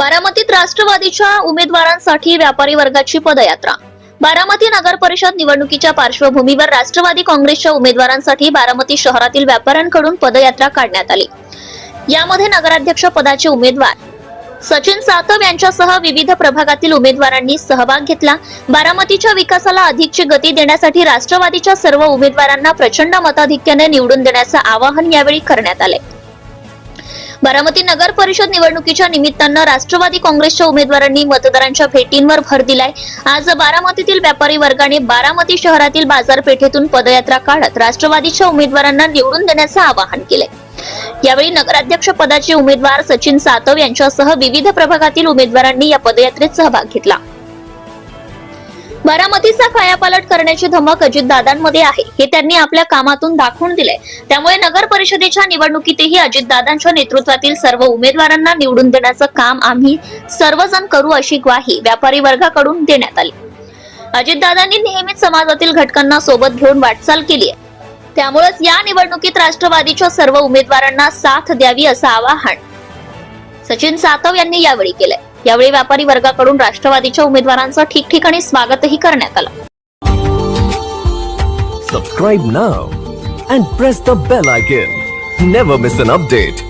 बारामतीत राष्ट्रवादीच्या उमेदवारांसाठी व्यापारी वर्गाची पदयात्रा. बारामती नगर परिषद निवडणुकीच्या पार्श्वभूमीवर राष्ट्रवादी काँग्रेसच्या उमेदवारांसाठी बारामती शहरातील व्यापाऱ्यांकडून पदयात्रा काढण्यात आली. यामध्ये नगराध्यक्ष पदाचे उमेदवार सचिन सातव यांच्यासह विविध प्रभागातील उमेदवारांनी सहभाग घेतला. बारामतीच्या विकासाला अधिकची गती देण्यासाठी राष्ट्रवादीच्या सर्व उमेदवारांना प्रचंड मताधिक्याने निवडून देण्याचं आवाहन यावेळी करण्यात आले. बारामती नगर परिषद निवडणुकीच्या निमित्तानं राष्ट्रवादी काँग्रेसच्या उमेदवारांनी मतदारांच्या भेटींवर भर दिलाय. आज बारामतीतील व्यापारी वर्गाने बारामती शहरातील बाजारपेठेतून पदयात्रा काढत राष्ट्रवादीच्या उमेदवारांना निवडून देण्याचं आवाहन केलंय. यावेळी नगराध्यक्ष पदाचे उमेदवार सचिन सातव यांच्यासह विविध प्रभागातील उमेदवारांनी या पदयात्रेत सहभाग घेतला. बारामतीचा कायापालट करण्याची धमक अजितदादांमध्ये आहे. हे त्यांनी आपल्या कामातून दाखवून दिले त्यामुळे नगर परिषदेच्या निवडणुकीतही अजितदादांच्या नेतृत्वातील सर्व उमेदवारांना निवडून देण्याचं काम आम्ही सर्वजण करू अशी ग्वाही व्यापारी वर्गाकडून देण्यात आली. अजितदादांनी नेहमीच समाजातील घटकांना सोबत घेऊन वाटचाल केली आहे. त्यामुळेच या निवडणुकीत राष्ट्रवादीच्या सर्व उमेदवारांना साथ द्यावी असं आवाहन सचिन सातव यांनी यावेळी केलंय. यावेळी व्यापारी वर्गाकडून राष्ट्रवादीच्या उमेदवारांचं ठिकठिकाणी स्वागतही करण्यात आलं. Subscribe now and press the bell icon never miss an update